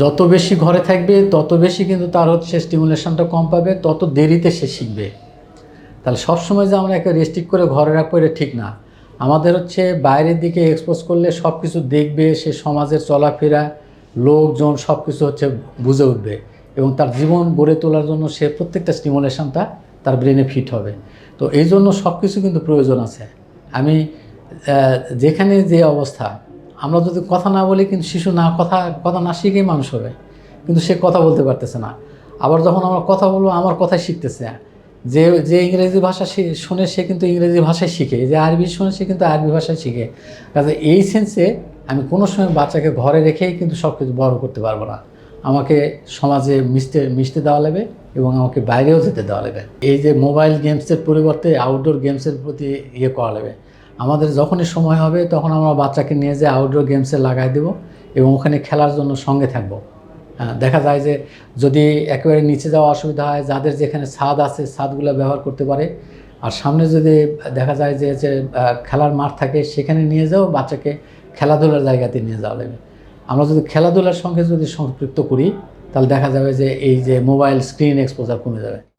যত বেশি ঘরে থাকবে, তত বেশি কিন্তু তার হচ্ছে স্টিমুলেশনটা কম পাবে, তত দেরিতে সে শিখবে। তাহলে সবসময় যে আমরা একে রেস্ট্রিক্ট করে ঘরে রাখব এটা ঠিক না। আমাদের হচ্ছে বাইরের দিকে এক্সপোজ করলে সব কিছু দেখবে, সে সমাজের চলাফেরা, লোকজন সব কিছু হচ্ছে বুঝে উঠবে এবং তার জীবন গড়ে তোলার জন্য সে প্রত্যেকটা স্টিমুলেশনটা তার ব্রেনে ফিট হবে। তো এই জন্য সব কিছু কিন্তু প্রয়োজন আছে। আমি যেখানে যে অবস্থা আমরা যদি কথা না বলি, কিন্তু শিশু না কথা কথা না শিখেই মানুষ হবে। কিন্তু সে কথা বলতে পারতেছে না। আবার যখন আমরা কথা বলব, আমার কথাই শিখতেছে। যে যে ইংরেজি ভাষা শুনে সে কিন্তু ইংরেজি ভাষায় শিখে। যে আরবি শুনে সে কিন্তু আরবি ভাষায় শিখে। কাজে এই সেন্সে আমি কোনো সময় বাচ্চাকে ঘরে রেখেই কিন্তু সব কিছু বড় করতে পারব না। আমাকে সমাজে মিশতে মিশতে দেওয়া লাগবে এবং আমাকে বাইরেও যেতে দেওয়া লাগবে। এই যে মোবাইল গেমসের পরিবর্তে আউটডোর গেমসের প্রতি ইয়ে করা লাগবে। আমাদের যখনই সময় হবে, তখন আমরা বাচ্চাকে নিয়ে যে আউটডোর গেমসে লাগাই দেবো এবং ওখানে খেলার জন্য সঙ্গে থাকব। দেখা যায় যে যদি একেবারে নিচে যাওয়া অসুবিধা হয়, যাদের যেখানে ছাদ আছে ছাদগুলো ব্যবহার করতে পারে। আর সামনে যদি দেখা যায় যে যে খেলার মাঠ থাকে, সেখানে নিয়ে যাও, বাচ্চাকে খেলাধুলার জায়গাতে নিয়ে যাওয়া লাগবে। আমরা যদি খেলাধুলার সঙ্গে যদি সম্পৃক্ত করি, তাহলে দেখা যাবে যে এই যে মোবাইল স্ক্রিন এক্সপোজার কমে যাবে।